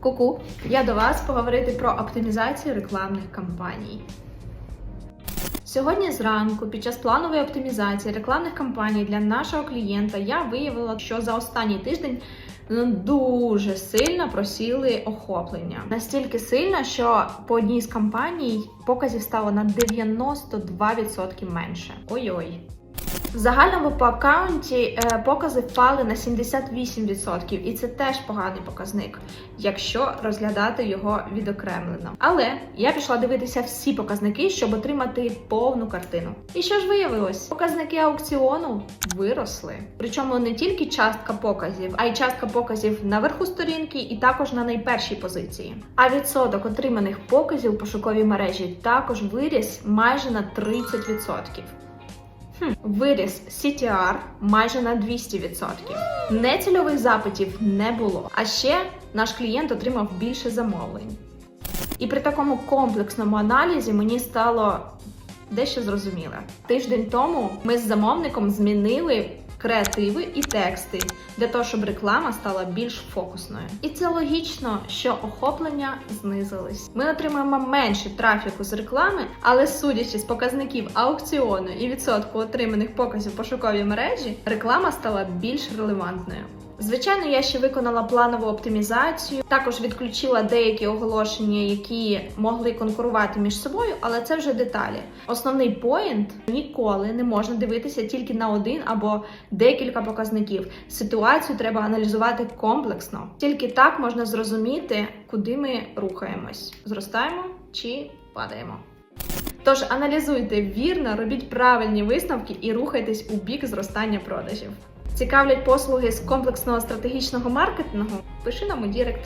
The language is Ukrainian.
Ку-ку, я до вас поговорити про оптимізацію рекламних кампаній. Сьогодні зранку, під час планової оптимізації рекламних кампаній для нашого клієнта, я виявила, що за останній тиждень дуже сильно просіли охоплення. Настільки сильно, що по одній з кампаній показів стало на 92% менше. Ой-ой. В загальному по аккаунті е, покази впали на 78%, і це теж поганий показник, якщо розглядати його відокремлено. Але я пішла дивитися всі показники, щоб отримати повну картину. І що ж виявилось? Показники аукціону виросли. Причому не тільки частка показів, а й частка показів наверху сторінки і також на найпершій позиції. А відсоток отриманих показів у пошуковій мережі також виріс майже на 30%. Виріс CTR майже на 200%. Нецільових запитів не було. А ще наш клієнт отримав більше замовлень. І при такому комплексному аналізі мені стало дещо зрозуміле. Тиждень тому ми з замовником змінили креативи і тексти для того, щоб реклама стала більш фокусною. І це логічно, що охоплення знизились. Ми отримаємо менше трафіку з реклами, але судячи з показників аукціону і відсотку отриманих показів пошуковій мережі, реклама стала більш релевантною. Звичайно, я ще виконала планову оптимізацію, також відключила деякі оголошення, які могли конкурувати між собою, але це вже деталі. Основний поінт ніколи не можна дивитися тільки на один або декілька показників. Ситуацію треба аналізувати комплексно. Тільки так можна зрозуміти, куди ми рухаємось: зростаємо чи падаємо. Тож аналізуйте вірно, робіть правильні висновки і рухайтесь у бік зростання продажів. Цікавлять послуги з комплексного стратегічного маркетингу? Пиши нам у Дірект.